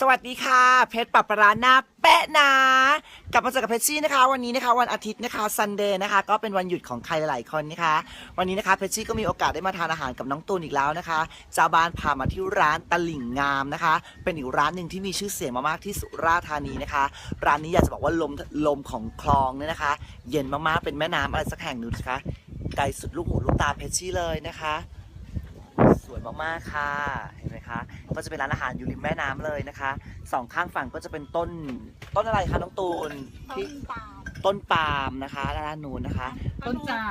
สวัสดีค่ะ เพชรปับปราหน้าแปะนะกลับมาเจอกับเพชรชี่นะคะ วันนี้นะคะวันอาทิตย์นะคะซันเดย์นะคะ ก็เป็นวันหยุดของใครหลายๆคนนะคะ วันนี้นะคะเพชรชี่ก็มีโอกาสได้มาทานอาหารกับน้องตูนอีกแล้วนะคะเจ้าบ้านพามาที่ร้านตลิ่งงามนะคะ เป็นอีกร้านหนึ่งที่มีชื่อเสียงมากๆที่สุราษฎร์ธานีนะคะ ร้านนี้อยากจะบอกว่าลมลมของคลองเนี่ยนะคะ เย็นมากๆเป็นแม่น้ำอะไรสักแห่งหนึ่งนะคะไกลสุดลูกหูลูกตาเพชรชี่เลยนะคะ สวยมากๆค่ะเห็ นไหมคะ ก็จะเป็นร้านอาหารอยู่ริมแม่น้ำเลยนะคะสองข้างฝั่งก็จะเป็นต้นต้นอะไรคะน้องตูนต้ที่นปาล์มต้นปาล์มนะคะด้านนู้นนะคะ ต้นจาก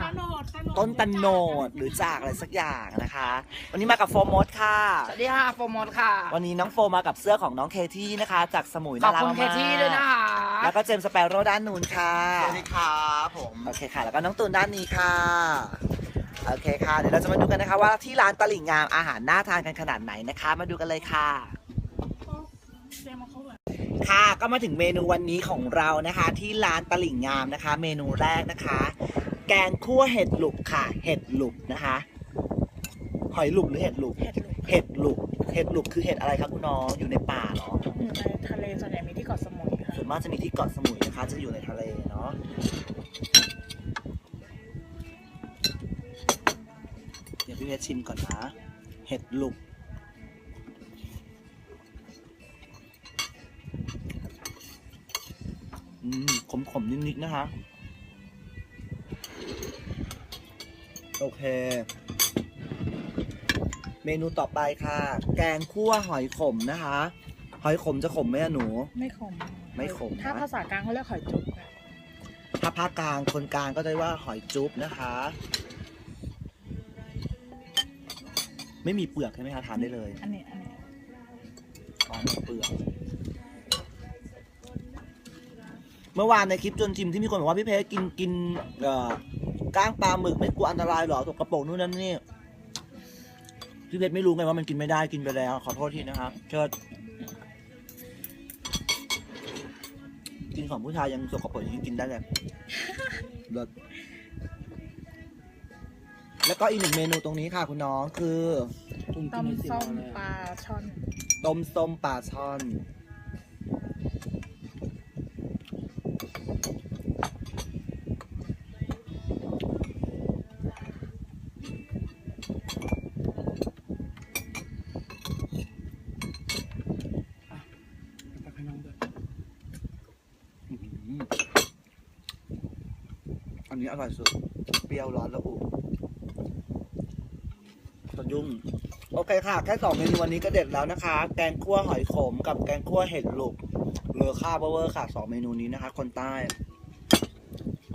ต้นตันโนดหรือจากอะไรสักอย่างนะคะ วันนี้มากับโฟมดค่ะ สวัสดีค่ะโฟร์มดค่ะวันนี้น้องโฟมากับเสื้อของน้องเคที่นะคะ จากสมุยขอน่าบรักคุณมากเคที่ด้วยนะคะ แล้วก็เจมส์สเปโร่ด้านนู้นค่ะ สวัสดีครับผม โอเคค่ะ แล้วก็น้องตูนด้านนี้ค่ะ โอเคค่ะ เดี๋ยวเราจะมาดูกันนะคะว่าที่ร้านตลิ่งงามอาหารน่าทานกันขนาดไหนนะคะ มาดูกันเลยค่ะ ค่ะก็มาถึงเมนูวันนี้ของเรานะคะ ที่ร้านตลิ่งงามนะคะ เมนูแรกนะคะ แกงคั่วเห็ดหลุกค่ะ เห็ดหลุกนะคะหอยหลุกหรือเห็ดหลุกเห็ดหลุก เห็ดหลุกเห็ดหลุกคือเห็ดอะไรครับคุณน้องอยู่ในป่าเหรออยู่ในทะเลส่วนใหญ่มีที่เกาะสมุยค่ะส่วนมากจะมีที่เกาะสมุยนะคะ จะอยู่ในทะเลเนาะ เดี๋ยวพี่เพชรชิมก่อนนะ เห็ดหลุกอืมขมๆนิดๆนะคะ โอเค เมนูต่อไปค่ะ แกงคั่วหอยขมนะคะ หอยขมจะขมไหมอะหนู ไม่ขม ไม่ขมนะถ้าภาษากลางเขาเรียกหอยจุ๊บค่ะถ้าภาคกลางคนกลางก็จะเรียกว่าหอยจุ๊บนะคะ ไม่มีเปลือกใช่ไหมคะทานได้เลยอันนี้อันนี้อ๋อไม่มีเปลือก เมื่อวานในคลิปจนจิมที่มีคนบอกว่าพี่เพชรกินกินเอ่อก้างปลาหมึกไม่กลัวอันตรายเหรอตกกระโปรงนู่นนั่นนี่พี่เพชรไม่รู้ไงว่ามันกินไม่ได้กินไปแล้ว ขอโทษทีนะครับเชิดกินของผู้ชายยังสกปรกยังกินได้เลยเลิศ แล้วก็อีกหนึ่งเมนูตรงนี้ค่ะคุณน้องคือต้มส้มปลาช่อนต้มส้มปลาช่อนอื้อหืออันนี้อร่อยสุด เปรี้ยวร้อนแล้วอุะยุ่ง โอเคค่ะ แค่สองเมนูวันนี้ก็เด็ดแล้วนะคะ แกงคั่วหอยขมกับแกงคั่วเห็ดลูกเลอค่าเวอร์ค่ะสองเมนูนี้นะคะ คนใต้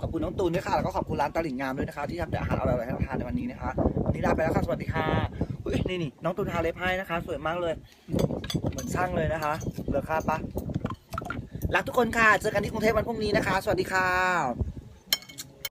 ขอบคุณน้องตูนด้วยค่ะ แล้วก็ขอบคุณร้านตลิ่งงามด้วยนะคะ ที่ทำแต่อาหารอร่อยๆให้เราทานในวันนี้นะคะ วันนี้ลาไปแล้วค่ะ สวัสดีค่ะอุ๊ยนี่นี่น้องตูนทาเล็บให้นะคะ สวยมากเลย เหมือนช่างเลยนะคะเลอค่าปะรักทุกคนค่ะ เจอกันที่กรุงเทพวันพรุ่งนี้นะคะ สวัสดีค่ะ